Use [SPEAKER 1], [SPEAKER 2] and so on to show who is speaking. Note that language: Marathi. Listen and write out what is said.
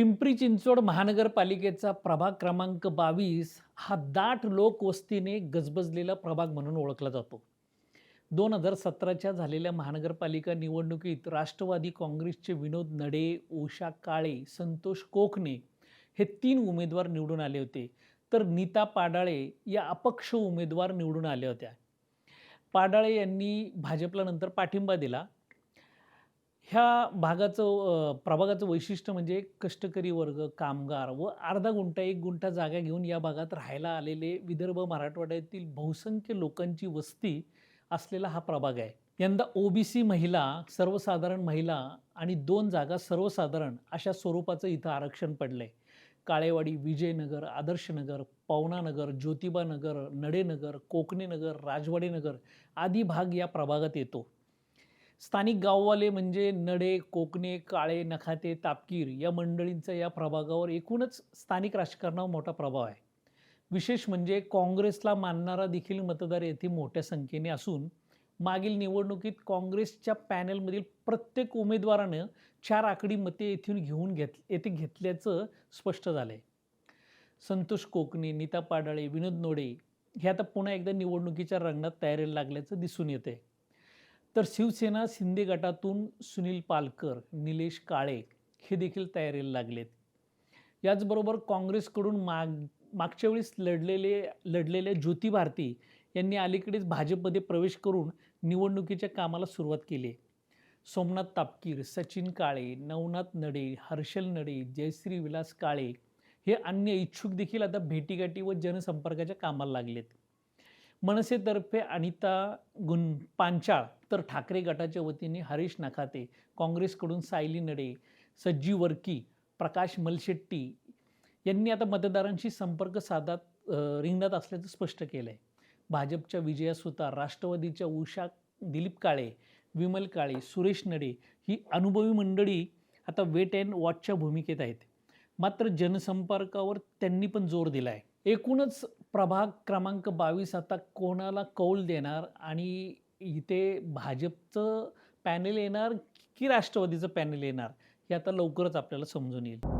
[SPEAKER 1] पिंपरी चिंचवड महानगरपालिकेचा प्रभाग क्रमांक बावीस हा दाट लोकवस्तीने गजबजलेला प्रभाग म्हणून ओळखला जातो. दोन हजार सतराच्या झालेल्या महानगरपालिका निवडणुकीत राष्ट्रवादी काँग्रेसचे विनोद नडे उषा काळे संतोष कोकणे हे तीन उमेदवार निवडून आले होते. तर नीता पाडाळे या अपक्ष उमेदवार निवडून आल्या होत्या. पाडाळे यांनी भाजपला नंतर पाठिंबा दिला. ह्या भागाचं प्रभागाचं वैशिष्ट्य म्हणजे कष्टकरी वर्ग कामगार व अर्धा गुंठा एक गुंठा जागा घेऊन या भागात राहायला आलेले विदर्भ मराठवाड्यातील बहुसंख्य लोकांची वस्ती असलेला हा प्रभाग आहे. यंदा ओबीसी महिला सर्वसाधारण महिला आणि दोन जागा सर्वसाधारण अशा स्वरूपाचं इथं आरक्षण पडलं आहे काळेवाडी विजयनगर आदर्शनगर पवनानगर ज्योतिबानगर नडेनगर कोकणीनगर राजवाडेनगर आदी भाग या प्रभागात येतो. स्थानिक गाववाले म्हणजे नडे कोकणे काळे नखाते तापकीर या मंडळींचा या प्रभागावर एकूणच स्थानिक राजकारणावर मोठा प्रभाव आहे. विशेष म्हणजे काँग्रेसला मानणारा देखील मतदार येथे मोठ्या संख्येने असून मागील निवडणुकीत काँग्रेसच्या पॅनेलमधील प्रत्येक उमेदवारानं चार आकडी मते येथून घेऊन घेत येथे घेतल्याचं स्पष्ट झालं आहे संतोष कोकणे नीता पाडाळे विनोद नोडे हे आता पुन्हा एकदा निवडणुकीच्या रंगात तयारीला लागल्याचं दिसून येते तर शिवसेना शिंदे गटातून सुनील पालकर निलेश काळे हे देखील तयारीला लागलेत. याचबरोबर काँग्रेसकडून माग मागच्या वेळेस लढलेले लढलेल्या ज्योती भारती यांनी अलीकडेच भाजपमध्ये प्रवेश करून निवडणुकीच्या कामाला सुरुवात केली. आहे सोमनाथ तापकीर सचिन काळे नवनाथ नडे हर्षल नडे जयश्री विलास काळे हे अन्य इच्छुक देखील आता भेटीगाठी व जनसंपर्काच्या कामाला लागलेत. मनसेतर्फे अनिता गुन पांचाळ तर ठाकरे गटाच्या वतीने हरीश नखाते काँग्रेसकडून सायली नडे सज्जी वर्की प्रकाश मलशेट्टी यांनी आता मतदारांशी संपर्क साधत रिंगणात असल्याचं स्पष्ट केलं आहे भाजपच्या विजया सुतार राष्ट्रवादीच्या उषा दिलीप काळे विमल काळे सुरेश नडे ही अनुभवी मंडळी आता वेट अँड वॉचच्या भूमिकेत आहेत. मात्र जनसंपर्कावर त्यांनी पण जोर दिला आहे एकूणच प्रभाग क्रमांक बावीस आता कोणाला कौल देणार आणि इथे भाजपचं पॅनल येणार की राष्ट्रवादीचं पॅनल येणार हे आता लवकरच आपल्याला समजून येईल.